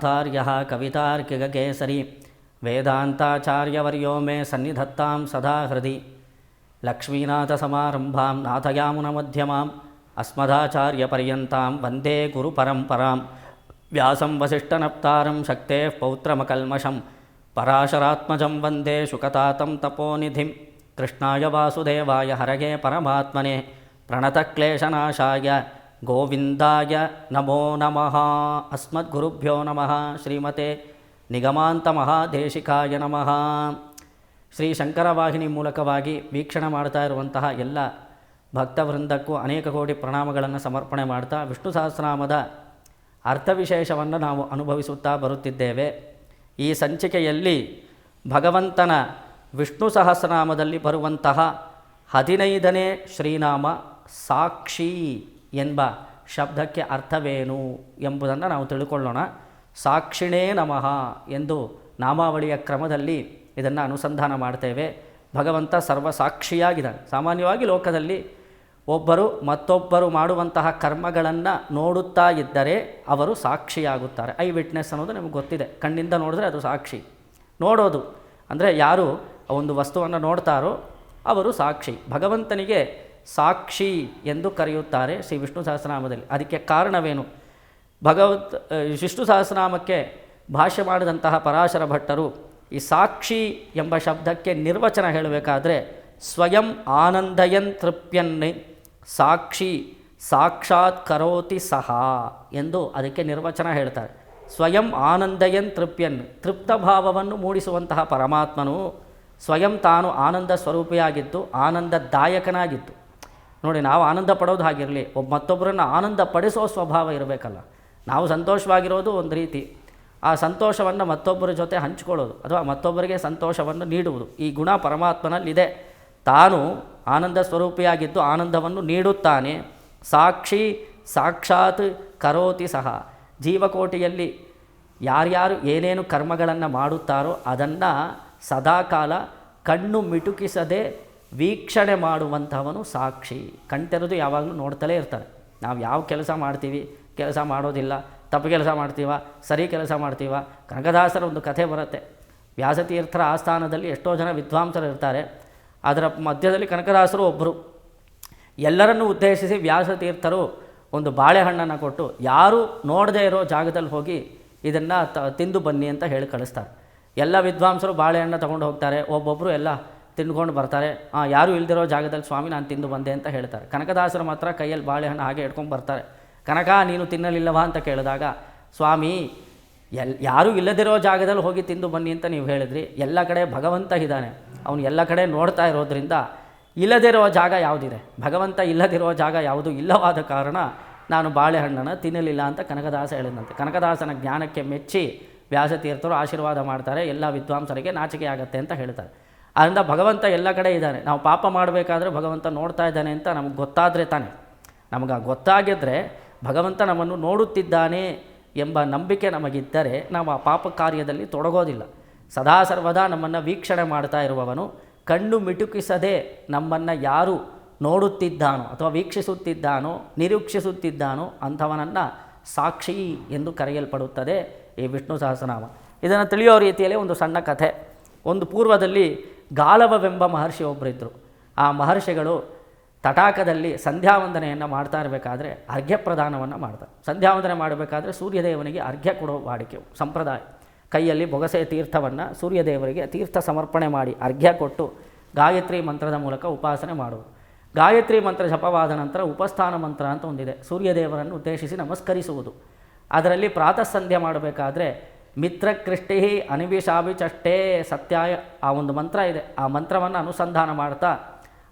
वेदान्ताचार्यः कवितार्किककेसरी। वेदान्ताचार्यवर्यो मे सन्निधत्तां सदा हृदि। लक्ष्मीनाथसमारम्भां नाथयामुनमध्यमाम् अस्मदाचार्यपर्यन्तां वन्दे गुरुपरम्परां व्यासं वसिष्ठनप्तारं शक्तेः पौत्रमकल्मषं पराशरात्मजं वन्दे शुकतातं तपोनिधिं। कृष्णाय वासुदेवाय हरये परमात्मने प्रणतक्लेशनाशाय ಗೋವಿಂದಾಯ ನಮೋ ನಮಃ. ಅಸ್ಮದ್ಗುರುಭ್ಯೋ ನಮಃ. ಶ್ರೀಮತೆ ನಿಗಮಾಂತ ಮಹಾದೇಶಿಕಾಯ ನಮಃ. ಶ್ರೀ ಶಂಕರವಾಹಿನಿ ಮೂಲಕವಾಗಿ ವೀಕ್ಷಣೆ ಮಾಡ್ತಾ ಇರುವಂತಹ ಎಲ್ಲ ಭಕ್ತವೃಂದಕ್ಕೂ ಅನೇಕ ಕೋಟಿ ಪ್ರಣಾಮಗಳನ್ನು ಸಮರ್ಪಣೆ ಮಾಡ್ತಾ ವಿಷ್ಣು ಸಹಸ್ರನಾಮದ ಅರ್ಥವಿಶೇಷವನ್ನು ನಾವು ಅನುಭವಿಸುತ್ತಾ ಬರುತ್ತಿದ್ದೇವೆ. ಈ ಸಂಚಿಕೆಯಲ್ಲಿ ಭಗವಂತನ ವಿಷ್ಣು ಸಹಸ್ರನಾಮದಲ್ಲಿ ಬರುವಂತಹ ಹದಿನೈದನೇ ಶ್ರೀನಾಮ ಸಾಕ್ಷಿ. ಎಂಬ ಶಬ್ದಕ್ಕೆ ಅರ್ಥವೇನು ಎಂಬುದನ್ನು ನಾವು ತಿಳ್ಕೊಳ್ಳೋಣ. ಸಾಕ್ಷಿಣೇ ನಮಃ ಎಂದು ನಾಮಾವಳಿಯ ಕ್ರಮದಲ್ಲಿ ಇದನ್ನು ಅನುಸಂಧಾನ ಮಾಡ್ತೇವೆ. ಭಗವಂತ ಸರ್ವಸಾಕ್ಷಿಯಾಗಿದ್ದಾನೆ. ಸಾಮಾನ್ಯವಾಗಿ ಲೋಕದಲ್ಲಿ ಒಬ್ಬರು ಮತ್ತೊಬ್ಬರು ಮಾಡುವಂತಹ ಕರ್ಮಗಳನ್ನು ನೋಡುತ್ತಾ ಇದ್ದರೆ ಅವರು ಸಾಕ್ಷಿಯಾಗುತ್ತಾರೆ. ಐ ವಿಟ್ನೆಸ್ ಅನ್ನೋದು ನಿಮಗೆ ಗೊತ್ತಿದೆ. ಕಣ್ಣಿಂದ ನೋಡಿದ್ರೆ ಅದು ಸಾಕ್ಷಿ. ನೋಡೋದು ಅಂದರೆ ಯಾರು ಒಂದು ವಸ್ತುವನ್ನು ನೋಡ್ತಾರೋ ಅವರು ಸಾಕ್ಷಿ. ಭಗವಂತನಿಗೆ ಸಾಕ್ಷಿ ಎಂದು ಕರೆಯುತ್ತಾರೆ ಶ್ರೀ ವಿಷ್ಣು ಸಹಸ್ರನಾಮದಲ್ಲಿ. ಅದಕ್ಕೆ ಕಾರಣವೇನು? ಭಗವತ್ ವಿಷ್ಣು ಸಹಸ್ರನಾಮಕ್ಕೆ ಭಾಷ್ಯ ಮಾಡಿದಂತಹ ಪರಾಶರ ಭಟ್ಟರು ಈ ಸಾಕ್ಷಿ ಎಂಬ ಶಬ್ದಕ್ಕೆ ನಿರ್ವಚನ ಹೇಳಬೇಕಾದ್ರೆ ಸ್ವಯಂ ಆನಂದಯನ್ ತೃಪ್ಯನ್ ಸಾಕ್ಷಿ ಸಾಕ್ಷಾತ್ ಕರೋತಿ ಸಹ ಎಂದು ಅದಕ್ಕೆ ನಿರ್ವಚನ ಹೇಳ್ತಾರೆ. ಸ್ವಯಂ ಆನಂದಯನ್ ತೃಪ್ಯನ್, ತೃಪ್ತ ಭಾವವನ್ನು ಮೂಡಿಸುವಂತಹ ಪರಮಾತ್ಮನು ಸ್ವಯಂ ತಾನು ಆನಂದ ಸ್ವರೂಪಿಯಾಗಿದ್ದು ಆನಂದದಾಯಕನಾಗಿದ್ದು ನೋಡಿ, ನಾವು ಆನಂದ ಪಡೋದು ಹಾಗಿರಲಿ ಒಬ್ಬ ಮತ್ತೊಬ್ಬರನ್ನು ಆನಂದ ಪಡಿಸೋ ಸ್ವಭಾವ ಇರಬೇಕಲ್ಲ. ನಾವು ಸಂತೋಷವಾಗಿರೋದು ಒಂದು ರೀತಿ. ಆ ಸಂತೋಷವನ್ನು ಮತ್ತೊಬ್ಬರ ಜೊತೆ ಹಂಚಿಕೊಳ್ಳೋದು, ಅಥವಾ ಮತ್ತೊಬ್ಬರಿಗೆ ಸಂತೋಷವನ್ನು ನೀಡುವುದು, ಈ ಗುಣ ಪರಮಾತ್ಮನಲ್ಲಿದೆ. ತಾನು ಆನಂದ ಸ್ವರೂಪಿಯಾಗಿದ್ದು ಆನಂದವನ್ನು ನೀಡುತ್ತಾನೆ. ಸಾಕ್ಷಿ ಸಾಕ್ಷಾತ್ ಕರೋತಿ ಸಹ. ಜೀವಕೋಟಿಯಲ್ಲಿ ಯಾರ್ಯಾರು ಏನೇನು ಕರ್ಮಗಳನ್ನು ಮಾಡುತ್ತಾರೋ ಅದನ್ನು ಸದಾಕಾಲ ಕಣ್ಣು ಮಿಟುಕಿಸದೆ ವೀಕ್ಷಣೆ ಮಾಡುವಂಥವನು ಸಾಕ್ಷಿ. ಕಣ್ತೆರೆದು ಯಾವಾಗಲೂ ನೋಡ್ತಲೇ ಇರ್ತಾರೆ. ನಾವು ಯಾವ ಕೆಲಸ ಮಾಡ್ತೀವಿ, ಕೆಲಸ ಮಾಡೋದಿಲ್ಲ, ತಪ್ಪು ಕೆಲಸ ಮಾಡ್ತೀವ, ಸರಿ ಕೆಲಸ ಮಾಡ್ತೀವ, ಕನಕದಾಸರ ಒಂದು ಕಥೆ ಬರುತ್ತೆ. ವ್ಯಾಸತೀರ್ಥರ ಆಸ್ಥಾನದಲ್ಲಿ ಎಷ್ಟೋ ಜನ ವಿದ್ವಾಂಸರು ಇರ್ತಾರೆ. ಅದರ ಮಧ್ಯದಲ್ಲಿ ಕನಕದಾಸರು ಒಬ್ಬರು ಎಲ್ಲರನ್ನು ಉದ್ದೇಶಿಸಿ ವ್ಯಾಸತೀರ್ಥರು ಒಂದು ಬಾಳೆಹಣ್ಣನ್ನು ಕೊಟ್ಟು, ಯಾರೂ ನೋಡದೇ ಇರೋ ಜಾಗದಲ್ಲಿ ಹೋಗಿ ಇದನ್ನು ತಿಂದು ಬನ್ನಿ ಅಂತ ಹೇಳಿ ಕಳಿಸ್ತಾರೆ. ಎಲ್ಲ ವಿದ್ವಾಂಸರು ಬಾಳೆಹಣ್ಣು ತೊಗೊಂಡು ಹೋಗ್ತಾರೆ. ಒಬ್ಬೊಬ್ಬರು ಎಲ್ಲ ತಿಂದ್ಕೊಂಡು ಬರ್ತಾರೆ. ಯಾರೂ ಇಲ್ದಿರೋ ಜಾಗದಲ್ಲಿ ಸ್ವಾಮಿ ನಾನು ತಿಂದು ಬಂದೆ ಅಂತ ಹೇಳ್ತಾರೆ. ಕನಕದಾಸರು ಮಾತ್ರ ಕೈಯಲ್ಲಿ ಬಾಳೆಹಣ್ಣು ಹಾಗೆ ಇಟ್ಕೊಂಡು ಬರ್ತಾರೆ. ಕನಕ, ನೀನು ತಿನ್ನಲಿಲ್ಲವಾ ಅಂತ ಕೇಳಿದಾಗ, ಸ್ವಾಮಿ, ಎಲ್, ಯಾರೂ ಇಲ್ಲದಿರೋ ಜಾಗದಲ್ಲಿ ಹೋಗಿ ತಿಂದು ಬನ್ನಿ ಅಂತ ನೀವು ಹೇಳಿದ್ರಿ. ಎಲ್ಲ ಕಡೆ ಭಗವಂತ ಇದ್ದಾನೆ. ಅವನು ಎಲ್ಲ ಕಡೆ ನೋಡ್ತಾ ಇರೋದ್ರಿಂದ ಇಲ್ಲದಿರೋ ಜಾಗ ಯಾವುದಿದೆ? ಭಗವಂತ ಇಲ್ಲದಿರೋ ಜಾಗ ಯಾವುದು? ಇಲ್ಲವಾದ ಕಾರಣ ನಾನು ಬಾಳೆಹಣ್ಣನ್ನು ತಿನ್ನಲಿಲ್ಲ ಅಂತ ಕನಕದಾಸ ಹೇಳಿದಂತೆ. ಕನಕದಾಸನ ಜ್ಞಾನಕ್ಕೆ ಮೆಚ್ಚಿ ವ್ಯಾಸತೀರ್ಥರು ಆಶೀರ್ವಾದ ಮಾಡ್ತಾರೆ. ಎಲ್ಲ ವಿದ್ವಾಂಸರಿಗೆ ನಾಚಿಕೆ ಆಗತ್ತೆ ಅಂತ ಹೇಳ್ತಾರೆ. ಅದರಿಂದ ಭಗವಂತ ಎಲ್ಲ ಕಡೆ ಇದ್ದಾನೆ. ನಾವು ಪಾಪ ಮಾಡಬೇಕಾದ್ರೆ ಭಗವಂತ ನೋಡ್ತಾ ಇದ್ದಾನೆ ಅಂತ ನಮಗೆ ಗೊತ್ತಾದರೆ ತಾನೆ. ನಮಗೆ ಗೊತ್ತಾಗಿದ್ದರೆ ಭಗವಂತ ನಮ್ಮನ್ನು ನೋಡುತ್ತಿದ್ದಾನೆ ಎಂಬ ನಂಬಿಕೆ ನಮಗಿದ್ದರೆ ನಾವು ಆ ಪಾಪ ಕಾರ್ಯದಲ್ಲಿ ತೊಡಗೋದಿಲ್ಲ. ಸದಾ ಸರ್ವದಾ ನಮ್ಮನ್ನು ವೀಕ್ಷಣೆ ಮಾಡ್ತಾ ಇರುವವನು. ಕಣ್ಣು ಮಿಟುಕಿಸದೆ ನಮ್ಮನ್ನು ಯಾರು ನೋಡುತ್ತಿದ್ದಾನೋ ಅಥವಾ ವೀಕ್ಷಿಸುತ್ತಿದ್ದಾನೋ, ನಿರೀಕ್ಷಿಸುತ್ತಿದ್ದಾನೋ ಅಂಥವನನ್ನು ಸಾಕ್ಷಿ ಎಂದು ಕರೆಯಲ್ಪಡುತ್ತದೆ ಈ ವಿಷ್ಣು ಸಹಸ್ರನಾಮ. ಇದನ್ನು ತಿಳಿಯೋ ರೀತಿಯಲ್ಲಿ ಒಂದು ಸಣ್ಣ ಕಥೆ. ಒಂದು ಪೂರ್ವದಲ್ಲಿ ಗಾಲವವೆಂಬ ಮಹರ್ಷಿ ಒಬ್ಬರಿದ್ದರು ಆ ಮಹರ್ಷಿಗಳು ತಟಾಕದಲ್ಲಿ ಸಂಧ್ಯಾವಂದನೆಯನ್ನು ಮಾಡ್ತಾ ಇರಬೇಕಾದ್ರೆ ಅರ್ಘ್ಯ ಪ್ರದಾನವನ್ನು ಮಾಡ್ತಾರೆ. ಸಂಧ್ಯಾವಂದನೆ ಮಾಡಬೇಕಾದ್ರೆ ಸೂರ್ಯದೇವನಿಗೆ ಅರ್ಘ್ಯ ಕೊಡೋ ವಾಡಿಕೆ, ಸಂಪ್ರದಾಯ. ಕೈಯಲ್ಲಿ ಬೊಗಸೆ ತೀರ್ಥವನ್ನು ಸೂರ್ಯದೇವರಿಗೆ ತೀರ್ಥ ಸಮರ್ಪಣೆ ಮಾಡಿ ಅರ್ಘ್ಯ ಕೊಟ್ಟು ಗಾಯತ್ರಿ ಮಂತ್ರದ ಮೂಲಕ ಉಪಾಸನೆ ಮಾಡುವುದು. ಗಾಯತ್ರಿ ಮಂತ್ರ ಜಪವಾದ ನಂತರ ಉಪಸ್ಥಾನ ಮಂತ್ರ ಅಂತ ಒಂದಿದೆ. ಸೂರ್ಯದೇವರನ್ನು ಉದ್ದೇಶಿಸಿ ನಮಸ್ಕರಿಸುವುದು. ಅದರಲ್ಲಿ ಪ್ರಾತಃ ಸಂಧ್ಯೆ ಮಾಡಬೇಕಾದ್ರೆ ಮಿತ್ರಕೃಷ್ಟಿ ಅನಿವಿಷಾಭಿಚಷ್ಟೇ ಸತ್ಯಾಯ ಆ ಒಂದು ಮಂತ್ರ ಇದೆ. ಆ ಮಂತ್ರವನ್ನು ಅನುಸಂಧಾನ ಮಾಡ್ತಾ,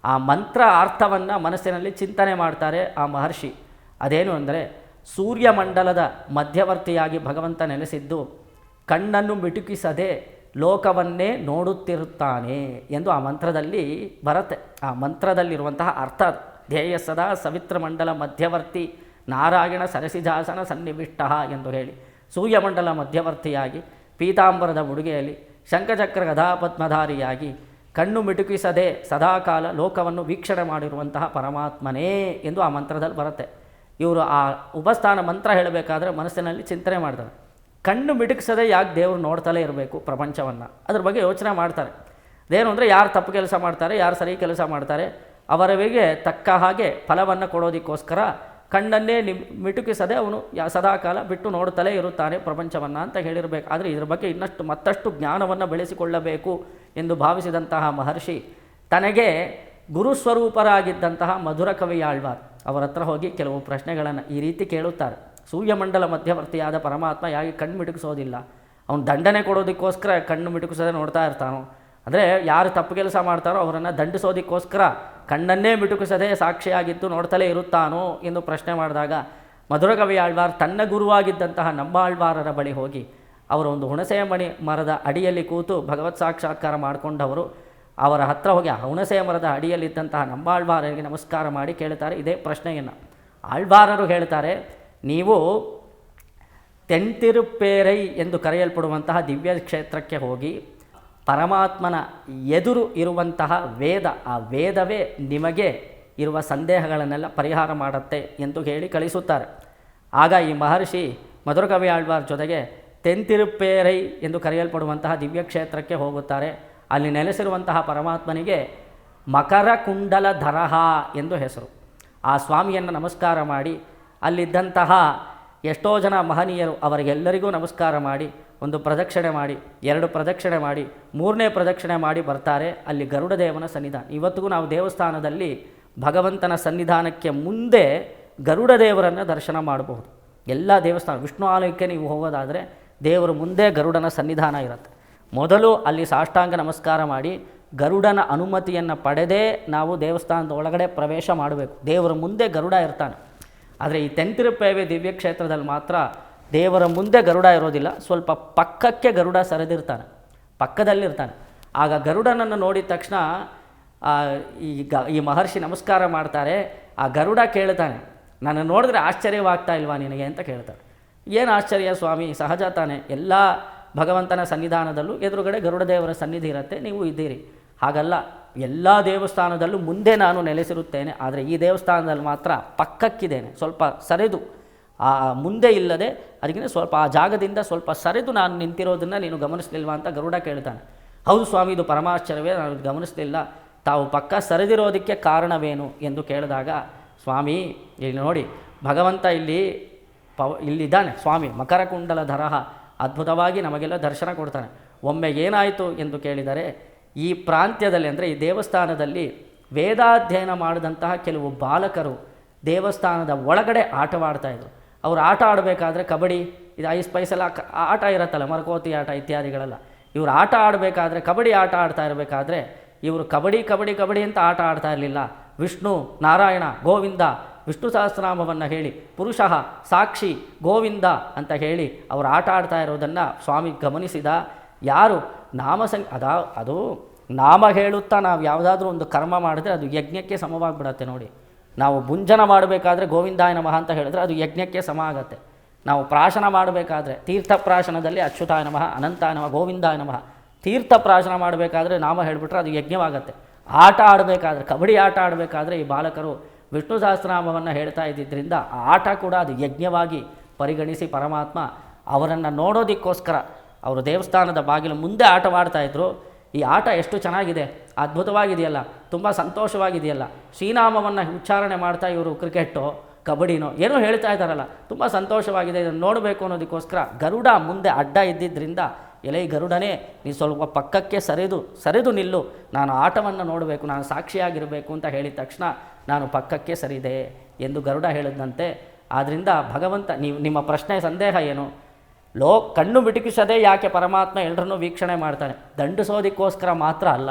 ಆ ಮಂತ್ರ ಅರ್ಥವನ್ನು ಮನಸ್ಸಿನಲ್ಲಿ ಚಿಂತನೆ ಮಾಡ್ತಾರೆ ಆ ಮಹರ್ಷಿ. ಅದೇನು ಅಂದರೆ, ಸೂರ್ಯಮಂಡಲದ ಮಧ್ಯವರ್ತಿಯಾಗಿ ಭಗವಂತ ನೆಲೆಸಿದ್ದು, ಕಣ್ಣನ್ನು ಮಿಟುಕಿಸದೆ ಲೋಕವನ್ನೇ ನೋಡುತ್ತಿರುತ್ತಾನೆ ಎಂದು ಆ ಮಂತ್ರದಲ್ಲಿ ಬರುತ್ತೆ. ಆ ಮಂತ್ರದಲ್ಲಿರುವಂತಹ ಅರ್ಥ ಧ್ಯೇಯ ಸದಾ ಸವಿತ್ರ ಮಂಡಲ ಮಧ್ಯವರ್ತಿ ನಾರಾಯಣ ಸರಸಿಜಾಸನ ಸನ್ನಿವಿಷ್ಟ ಎಂದು ಹೇಳಿ. ಸೂರ್ಯಮಂಡಲ ಮಧ್ಯವರ್ತಿಯಾಗಿ ಪೀತಾಂಬರದ ಉಡುಗೆಯಲ್ಲಿ ಶಂಖಚಕ್ರ ಕಥಾಪದ್ಮಧಾರಿಯಾಗಿ ಕಣ್ಣು ಮಿಟುಕಿಸದೆ ಸದಾಕಾಲ ಲೋಕವನ್ನು ವೀಕ್ಷಣೆ ಮಾಡಿರುವಂತಹ ಪರಮಾತ್ಮನೇ ಎಂದು ಆ ಮಂತ್ರದಲ್ಲಿ ಬರುತ್ತೆ. ಇವರು ಆ ಉಪಸ್ಥಾನ ಮಂತ್ರ ಹೇಳಬೇಕಾದ್ರೆ ಮನಸ್ಸಿನಲ್ಲಿ ಚಿಂತನೆ ಮಾಡ್ತಾರೆ. ಕಣ್ಣು ಮಿಟುಕಿಸದೆ ಯಾಕೆ ದೇವರು ನೋಡ್ತಲೇ ಇರಬೇಕು ಪ್ರಪಂಚವನ್ನು? ಅದ್ರ ಬಗ್ಗೆ ಯೋಚನೆ ಮಾಡ್ತಾರೆ. ಅದೇನು ಅಂದರೆ ಯಾರು ತಪ್ಪು ಕೆಲಸ ಮಾಡ್ತಾರೆ, ಯಾರು ಸರಿ ಕೆಲಸ ಮಾಡ್ತಾರೆ ಅವರವಿಗೆ ತಕ್ಕ ಹಾಗೆ ಫಲವನ್ನು ಕೊಡೋದಕ್ಕೋಸ್ಕರ ಕಣ್ಣನ್ನೇ ನಿಮ್, ಮಿಟುಕಿಸದೆ ಅವನು ಯಾ, ಸದಾಕಾಲ ಬಿಟ್ಟು ನೋಡುತ್ತಲೇ ಇರುತ್ತಾನೆ ಪ್ರಪಂಚವನ್ನು ಅಂತ ಹೇಳಿರಬೇಕು. ಆದರೆ ಇದ್ರ ಬಗ್ಗೆ ಇನ್ನಷ್ಟು ಮತ್ತಷ್ಟು ಜ್ಞಾನವನ್ನು ಬೆಳೆಸಿಕೊಳ್ಳಬೇಕು ಎಂದು ಭಾವಿಸಿದಂತಹ ಮಹರ್ಷಿ ತನಗೆ ಗುರುಸ್ವರೂಪರಾಗಿದ್ದಂತಹ ಮಧುರ ಕವಿಯಾಳ್ವಾರ್ ಅವರ ಹತ್ರ ಹೋಗಿ ಕೆಲವು ಪ್ರಶ್ನೆಗಳನ್ನು ಈ ರೀತಿ ಕೇಳುತ್ತಾರೆ. ಸೂರ್ಯಮಂಡಲ ಮಧ್ಯವರ್ತಿಯಾದ ಪರಮಾತ್ಮ ಯಾಕೆ ಕಣ್ಣು ಮಿಟುಕಿಸೋದಿಲ್ಲ. ಅವನು ದಂಡನೆ ಕೊಡೋದಕ್ಕೋಸ್ಕರ ಕಣ್ಣು ಮಿಟುಕಿಸದೆ ನೋಡ್ತಾ ಇರ್ತಾನೋ. ಅಂದರೆ ಯಾರು ತಪ್ಪು ಕೆಲಸ ಮಾಡ್ತಾರೋ ಅವರನ್ನು ದಂಡಿಸೋದಕ್ಕೋಸ್ಕರ ಕಣ್ಣನ್ನೇ ಮಿಟುಕಿಸದೆ ಸಾಕ್ಷಿಯಾಗಿದ್ದು ನೋಡ್ತಲೇ ಇರುತ್ತಾನೋ ಎಂದು ಪ್ರಶ್ನೆ ಮಾಡಿದಾಗ ಮಧುರಕವಿ ಆಳ್ವಾರ್ ತನ್ನ ಗುರುವಾಗಿದ್ದಂತಹ ನಂಬಾಳ್ವಾರರ ಬಳಿ ಹೋಗಿ ಅವರ ಒಂದು ಹುಣಸೆಯ ಮಣಿ ಮರದ ಅಡಿಯಲ್ಲಿ ಕೂತು ಭಗವತ್ ಸಾಕ್ಷಾತ್ಕಾರ ಮಾಡಿಕೊಂಡವರು ಅವರ ಹತ್ರ ಹೋಗಿ, ಆ ಹುಣಸೆಯ ಮರದ ಅಡಿಯಲ್ಲಿದ್ದಂತಹ ನಂಬಾಳ್ವಾರರಿಗೆ ನಮಸ್ಕಾರ ಮಾಡಿ ಕೇಳ್ತಾರೆ, ಇದೇ ಪ್ರಶ್ನೆಯನ್ನು. ಆಳ್ವಾರರು ಹೇಳ್ತಾರೆ, ನೀವು ತೆಂತಿರುಪೇರೈ ಎಂದು ಕರೆಯಲ್ಪಡುವಂತಹ ದಿವ್ಯ ಕ್ಷೇತ್ರಕ್ಕೆ ಹೋಗಿ ಪರಮಾತ್ಮನ ಎದುರು ಇರುವಂತಹ ವೇದ, ಆ ವೇದವೇ ನಿಮಗೆ ಇರುವ ಸಂದೇಹಗಳನ್ನೆಲ್ಲ ಪರಿಹಾರ ಮಾಡುತ್ತೆ ಎಂದು ಹೇಳಿ ಕಳಿಸುತ್ತಾರೆ. ಆಗ ಈ ಮಹರ್ಷಿ ಮಧುರಕವಿ ಆಳ್ವಾರ್ ಜೊತೆಗೆ ತೆಂತಿರುಪೇರೈ ಎಂದು ಕರೆಯಲ್ಪಡುವಂತಹ ದಿವ್ಯಕ್ಷೇತ್ರಕ್ಕೆ ಹೋಗುತ್ತಾರೆ. ಅಲ್ಲಿ ನೆಲೆಸಿರುವಂತಹ ಪರಮಾತ್ಮನಿಗೆ ಮಕರ ಕುಂಡಲ ಧರಹ ಎಂದು ಹೆಸರು. ಆ ಸ್ವಾಮಿಯನ್ನು ನಮಸ್ಕಾರ ಮಾಡಿ, ಅಲ್ಲಿದ್ದಂತಹ ಎಷ್ಟೋ ಜನ ಮಹನೀಯರು ಅವರಿಗೆಲ್ಲರಿಗೂ ನಮಸ್ಕಾರ ಮಾಡಿ ಒಂದು ಪ್ರದಕ್ಷಿಣೆ ಮಾಡಿ, ಎರಡು ಪ್ರದಕ್ಷಿಣೆ ಮಾಡಿ, ಮೂರನೇ ಪ್ರದಕ್ಷಿಣೆ ಮಾಡಿ ಬರ್ತಾರೆ ಅಲ್ಲಿ ಗರುಡದೇವನ ಸನ್ನಿಧಾನ. ಇವತ್ತಿಗೂ ನಾವು ದೇವಸ್ಥಾನದಲ್ಲಿ ಭಗವಂತನ ಸನ್ನಿಧಾನಕ್ಕೆ ಮುಂದೆ ಗರುಡ ದೇವರನ್ನು ದರ್ಶನ ಮಾಡಬಹುದು. ಎಲ್ಲ ದೇವಸ್ಥಾನ, ವಿಷ್ಣು ಆಲಯಕ್ಕೆ ನೀವು ಹೋಗೋದಾದರೆ ದೇವರ ಮುಂದೆ ಗರುಡನ ಸನ್ನಿಧಾನ ಇರುತ್ತೆ. ಮೊದಲು ಅಲ್ಲಿ ಸಾಷ್ಟಾಂಗ ನಮಸ್ಕಾರ ಮಾಡಿ, ಗರುಡನ ಅನುಮತಿಯನ್ನು ಪಡೆದೇ ನಾವು ದೇವಸ್ಥಾನದ ಒಳಗಡೆ ಪ್ರವೇಶ ಮಾಡಬೇಕು. ದೇವರ ಮುಂದೆ ಗರುಡ ಇರ್ತಾನೆ. ಆದರೆ ಈ ತೆಂತಿರುಪೇವೆ ದಿವ್ಯ ಕ್ಷೇತ್ರದಲ್ಲಿ ಮಾತ್ರ ದೇವರ ಮುಂದೆ ಗರುಡ ಇರೋದಿಲ್ಲ, ಸ್ವಲ್ಪ ಪಕ್ಕಕ್ಕೆ ಗರುಡ ಸರಿದಿರ್ತಾನೆ, ಪಕ್ಕದಲ್ಲಿರ್ತಾನೆ. ಆಗ ಗರುಡನನ್ನು ನೋಡಿದ ತಕ್ಷಣ ಈ ಗ, ಈ ಮಹರ್ಷಿ ನಮಸ್ಕಾರ ಮಾಡ್ತಾರೆ. ಆ ಗರುಡ ಕೇಳ್ತಾನೆ ನಾನು ನೋಡಿದ್ರೆ ಆಶ್ಚರ್ಯವಾಗ್ತಾ ಇಲ್ವಾ ನಿನಗೆ? ಅಂತ ಕೇಳ್ತಾರೆ ಏನು ಆಶ್ಚರ್ಯ ಸ್ವಾಮಿ, ಸಹಜ ತಾನೆ. ಎಲ್ಲ ಭಗವಂತನ ಸನ್ನಿಧಾನದಲ್ಲೂ ಎದುರುಗಡೆ ಗರುಡ ದೇವರ ಸನ್ನಿಧಿ ಇರುತ್ತೆ, ನೀವು ಇದ್ದೀರಿ. ಹಾಗಲ್ಲ, ಎಲ್ಲ ದೇವಸ್ಥಾನದಲ್ಲೂ ಮುಂದೆ ನಾನು ನೆಲೆಸಿರುತ್ತೇನೆ, ಆದರೆ ಈ ದೇವಸ್ಥಾನದಲ್ಲಿ ಮಾತ್ರ ಪಕ್ಕಕ್ಕಿದ್ದೇನೆ. ಸ್ವಲ್ಪ ಸರಿದು ಆ ಮುಂದೆ ಇಲ್ಲದೆ ಅದಕ್ಕೆ ಸ್ವಲ್ಪ ಆ ಜಾಗದಿಂದ ಸ್ವಲ್ಪ ಸರಿದು ನಾನು ನಿಂತಿರೋದನ್ನು ನೀನು ಗಮನಿಸಲಿಲ್ವಾ ಅಂತ ಗರುಡ ಕೇಳ್ತಾನೆ. ಹೌದು ಸ್ವಾಮಿ, ಇದು ಪರಮಾಶ್ಚರ್ಯವೇ, ನಾನು ಗಮನಿಸಲಿಲ್ಲ. ತಾವು ಪಕ್ಕ ಸರಿದಿರೋದಕ್ಕೆ ಕಾರಣವೇನು ಎಂದು ಕೇಳಿದಾಗ, ಸ್ವಾಮಿ, ಇಲ್ಲಿ ನೋಡಿ, ಭಗವಂತ ಇಲ್ಲಿ ಪವ, ಇಲ್ಲಿದ್ದಾನೆ, ಸ್ವಾಮಿ, ಮಕರಕುಂಡಲ ಧರಹ ಅದ್ಭುತವಾಗಿ ನಮಗೆಲ್ಲ ದರ್ಶನ ಕೊಡ್ತಾನೆ. ಒಮ್ಮೆ ಏನಾಯಿತು ಎಂದು ಕೇಳಿದರೆ, ಈ ಪ್ರಾಂತ್ಯದಲ್ಲಿ ಅಂದರೆ ಈ ದೇವಸ್ಥಾನದಲ್ಲಿ ವೇದಾಧ್ಯಯನ ಮಾಡಿದಂತಹ ಕೆಲವು ಬಾಲಕರು ದೇವಸ್ಥಾನದ ಒಳಗಡೆ ಆಟವಾಡ್ತಾ ಇದ್ರು. ಅವ್ರು ಆಟ ಆಡಬೇಕಾದ್ರೆ ಕಬಡ್ಡಿ, ಇದು ಐಸ್ ಪೈಸೆಲ್ಲ ಕ- ಆಟ ಇರುತ್ತಲ್ಲ, ಮರಕೋತಿ ಆಟ ಇತ್ಯಾದಿಗಳೆಲ್ಲ. ಇವರು ಆಟ ಆಡಬೇಕಾದ್ರೆ ಕಬಡ್ಡಿ ಆಟ ಆಡ್ತಾ ಇರಬೇಕಾದ್ರೆ ಇವರು ಕಬಡ್ಡಿ ಕಬಡ್ಡಿ ಕಬಡ್ಡಿ ಅಂತ ಆಟ ಆಡ್ತಾ ಇರಲಿಲ್ಲ. ವಿಷ್ಣು, ನಾರಾಯಣ, ಗೋವಿಂದ, ವಿಷ್ಣು ಸಹಸ್ರನಾಮವನ್ನು ಹೇಳಿ, ಪುರುಷ, ಸಾಕ್ಷಿ, ಗೋವಿಂದ ಅಂತ ಹೇಳಿ ಅವರು ಆಟ ಆಡ್ತಾ ಇರೋದನ್ನು ಸ್ವಾಮಿ ಗಮನಿಸಿದ ಯಾರು? ನಾಮ ಸಂ ಅದಾ ಅದು ನಾಮ ಹೇಳುತ್ತಾ ನಾವು ಯಾವುದಾದ್ರೂ ಒಂದು ಕರ್ಮ ಮಾಡಿದ್ರೆ ಅದು ಯಜ್ಞಕ್ಕೆ ಸಮವಾಗಿಬಿಡತ್ತೆ ನೋಡಿ. ನಾವು ಭುಂಜನ ಮಾಡಬೇಕಾದ್ರೆ ಗೋವಿಂದಾಯ ನಮಃ ಅಂತ ಹೇಳಿದ್ರೆ ಅದು ಯಜ್ಞಕ್ಕೆ ಸಮ ಆಗತ್ತೆ. ನಾವು ಪ್ರಾಶನ ಮಾಡಬೇಕಾದ್ರೆ ತೀರ್ಥ ಪ್ರಾಶನದಲ್ಲಿ ಅಚ್ಯುತಾಯ ನಮಃ, ಅನಂತಾಯ ನಮಃ, ಗೋವಿಂದಾಯ ನಮಃ. ತೀರ್ಥ ಪ್ರಾಶನ ಮಾಡಬೇಕಾದ್ರೆ ನಾಮ ಹೇಳಿಬಿಟ್ರೆ ಅದು ಯಜ್ಞವಾಗತ್ತೆ. ಆಟ ಆಡಬೇಕಾದ್ರೆ, ಕಬಡ್ಡಿ ಆಟ ಆಡಬೇಕಾದ್ರೆ ಈ ಬಾಲಕರು ವಿಷ್ಣು ಸಹಸ್ರನಾಮವನ್ನು ಹೇಳ್ತಾ ಇದ್ದಿದ್ದರಿಂದ ಆಟ ಕೂಡ ಅದು ಯಜ್ಞವಾಗಿ ಪರಿಗಣಿಸಿ ಪರಮಾತ್ಮ ಅವರನ್ನು ನೋಡೋದಕ್ಕೋಸ್ಕರ ಅವರು ದೇವಸ್ಥಾನದ ಬಾಗಿಲು ಮುಂದೆ ಆಟವಾಡ್ತಾ ಇದ್ರು. ಈ ಆಟ ಎಷ್ಟು ಚೆನ್ನಾಗಿದೆ, ಅದ್ಭುತವಾಗಿದೆಯಲ್ಲ, ತುಂಬ ಸಂತೋಷವಾಗಿದೆಯಲ್ಲ. ಶ್ರೀನಾಮವನ್ನು ಉಚ್ಚಾರಣೆ ಮಾಡ್ತಾ ಇವರು ಕ್ರಿಕೆಟೋ ಕಬಡ್ಡಿನೋ, ಏನೋ ಹೇಳ್ತಾ ಇದ್ದಾರಲ್ಲ, ತುಂಬ ಸಂತೋಷವಾಗಿದೆ, ಇದನ್ನು ನೋಡಬೇಕು ಅನ್ನೋದಕ್ಕೋಸ್ಕರ ಗರುಡ ಮುಂದೆ ಅಡ್ಡ ಇದ್ದಿದ್ದರಿಂದ ಎಲೈ ಗರುಡನೇ, ನೀ ಸ್ವಲ್ಪ ಪಕ್ಕಕ್ಕೆ ಸರಿದು ಸರಿದು ನಿಲ್ಲು, ನಾನು ಆಟವನ್ನು ನೋಡಬೇಕು, ನಾನು ಸಾಕ್ಷಿಯಾಗಿರಬೇಕು ಅಂತ ಹೇಳಿದ ತಕ್ಷಣ, ನಾನು ಪಕ್ಕಕ್ಕೆ ಸರಿದೆ ಎಂದು ಗರುಡ ಹೇಳಿದಂತೆ. ಆದ್ದರಿಂದ ಭಗವಂತ, ನೀವು ನಿಮ್ಮ ಪ್ರಶ್ನೆ, ಸಂದೇಹ ಏನು? ಲೋ ಕಣ್ಣು ಬಿಟುಕಿಸದೆ ಯಾಕೆ ಪರಮಾತ್ಮ ಎಲ್ಲರನ್ನೂ ವೀಕ್ಷಣೆ ಮಾಡ್ತಾನೆ? ದಂಡಿಸೋದಕ್ಕೋಸ್ಕರ ಮಾತ್ರ ಅಲ್ಲ.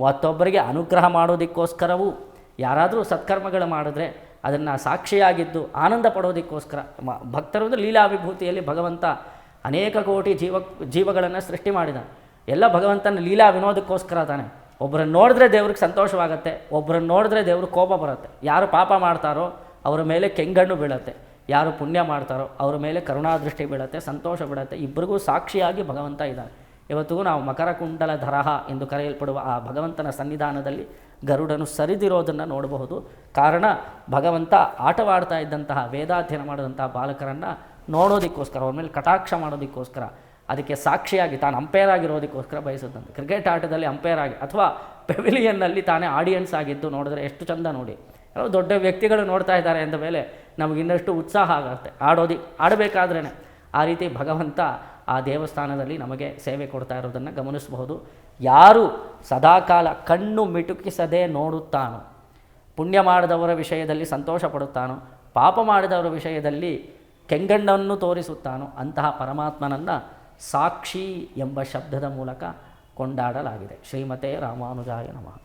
ಮತ್ತೊಬ್ಬರಿಗೆ ಅನುಗ್ರಹ ಮಾಡೋದಕ್ಕೋಸ್ಕರವೂ, ಯಾರಾದರೂ ಸತ್ಕರ್ಮಗಳು ಮಾಡಿದ್ರೆ ಅದನ್ನು ಸಾಕ್ಷಿಯಾಗಿದ್ದು ಆನಂದ ಪಡೋದಕ್ಕೋಸ್ಕರ. ಮ- ಭಕ್ತರು ಅಂದರೆ ಲೀಲಾವಿಭೂತಿಯಲ್ಲಿ ಭಗವಂತ ಅನೇಕ ಕೋಟಿ ಜೀವ, ಜೀವಗಳನ್ನು ಸೃಷ್ಟಿ ಮಾಡಿದ. ಎಲ್ಲ ಭಗವಂತನ ಲೀಲಾ ವಿನೋದಕ್ಕೋಸ್ಕರ ತಾನೆ. ಒಬ್ಬರನ್ನು ನೋಡಿದ್ರೆ ದೇವ್ರಿಗೆ ಸಂತೋಷವಾಗುತ್ತೆ ಒಬ್ಬರನ್ನು ನೋಡಿದ್ರೆ ದೇವ್ರಿಗೆ ಕೋಪ ಬರುತ್ತೆ. ಯಾರು ಪಾಪ ಮಾಡ್ತಾರೋ, ಅವರ ಮೇಲೆ ಕೆಂಗಣ್ಣು ಬೀಳುತ್ತೆ. ಯಾರು ಪುಣ್ಯ ಮಾಡ್ತಾರೋ ಅವ್ರ ಮೇಲೆ ಕರುಣಾದೃಷ್ಟಿ ಬೀಳುತ್ತೆ, ಸಂತೋಷ ಬೀಳುತ್ತೆ ಇಬ್ಬರಿಗೂ ಸಾಕ್ಷಿಯಾಗಿ ಭಗವಂತ ಇದ್ದಾನೆ ಇವತ್ತಿಗೂ ನಾವು ಮಕರಕುಂಡಲ ಧರಹ ಎಂದು ಕರೆಯಲ್ಪಡುವ ಆ ಭಗವಂತನ ಸನ್ನಿಧಾನದಲ್ಲಿ ಗರುಡನು ಸರಿದಿರೋದನ್ನು ನೋಡಬಹುದು. ಕಾರಣ, ಭಗವಂತ ಆಟವಾಡ್ತಾ ಇದ್ದಂತಹ ವೇದಾಧ್ಯಯನ ಮಾಡಿದಂತಹ ಬಾಲಕರನ್ನು ನೋಡೋದಕ್ಕೋಸ್ಕರ, ಅವ್ರ ಮೇಲೆ ಕಟಾಕ್ಷ ಮಾಡೋದಕ್ಕೋಸ್ಕರ, ಅದಕ್ಕೆ ಸಾಕ್ಷಿಯಾಗಿ ತಾನು ಅಂಪೈರ್ ಆಗಿರೋದಕ್ಕೋಸ್ಕರ ಬಯಸುತ್ತಂತೆ ಕ್ರಿಕೆಟ್ ಆಟದಲ್ಲಿ ಅಂಪೈರ್ ಆಗಿ ಅಥವಾ ಪೆವಿಲಿಯನ್ನಲ್ಲಿ ತಾನೇ ಆಡಿಯನ್ಸ್ ಆಗಿದ್ದು ನೋಡಿದ್ರೆ ಎಷ್ಟು ಚಂದ ನೋಡಿ. ಯಾರೋ ದೊಡ್ಡ ವ್ಯಕ್ತಿಗಳು ನೋಡ್ತಾ ಇದ್ದಾರೆ ಅಂದ ಮೇಲೆ ನಮಗೆ ಇನ್ನಷ್ಟು ಉತ್ಸಾಹ ಆಗುತ್ತೆ. ಆಡೋದಿ ಆಡಬೇಕಾದ್ರೇ ಆ ರೀತಿ ಭಗವಂತ ಆ ದೇವಸ್ಥಾನದಲ್ಲಿ ನಮಗೆ ಸೇವೆ ಕೊಡ್ತಾ ಇರೋದನ್ನು ಗಮನಿಸಬಹುದು. ಯಾರು ಸದಾಕಾಲ ಕಣ್ಣು ಮಿಟುಕಿಸದೆ ನೋಡುತ್ತಾನೋ, ಪುಣ್ಯ ಮಾಡಿದವರ ವಿಷಯದಲ್ಲಿ ಸಂತೋಷ ಪಡುತ್ತಾನೋ, ಪಾಪ ಮಾಡಿದವರ ವಿಷಯದಲ್ಲಿ ಕೆಂಗಣ್ಣನ್ನು ತೋರಿಸುತ್ತಾನೋ, ಅಂತಹ ಪರಮಾತ್ಮನನ್ನು ಸಾಕ್ಷಿ ಎಂಬ ಶಬ್ದದ ಮೂಲಕ ಕೊಂಡಾಡಲಾಗಿದೆ. ಶ್ರೀಮತೆ ರಾಮಾನುಜಾಯ ನಮಃ.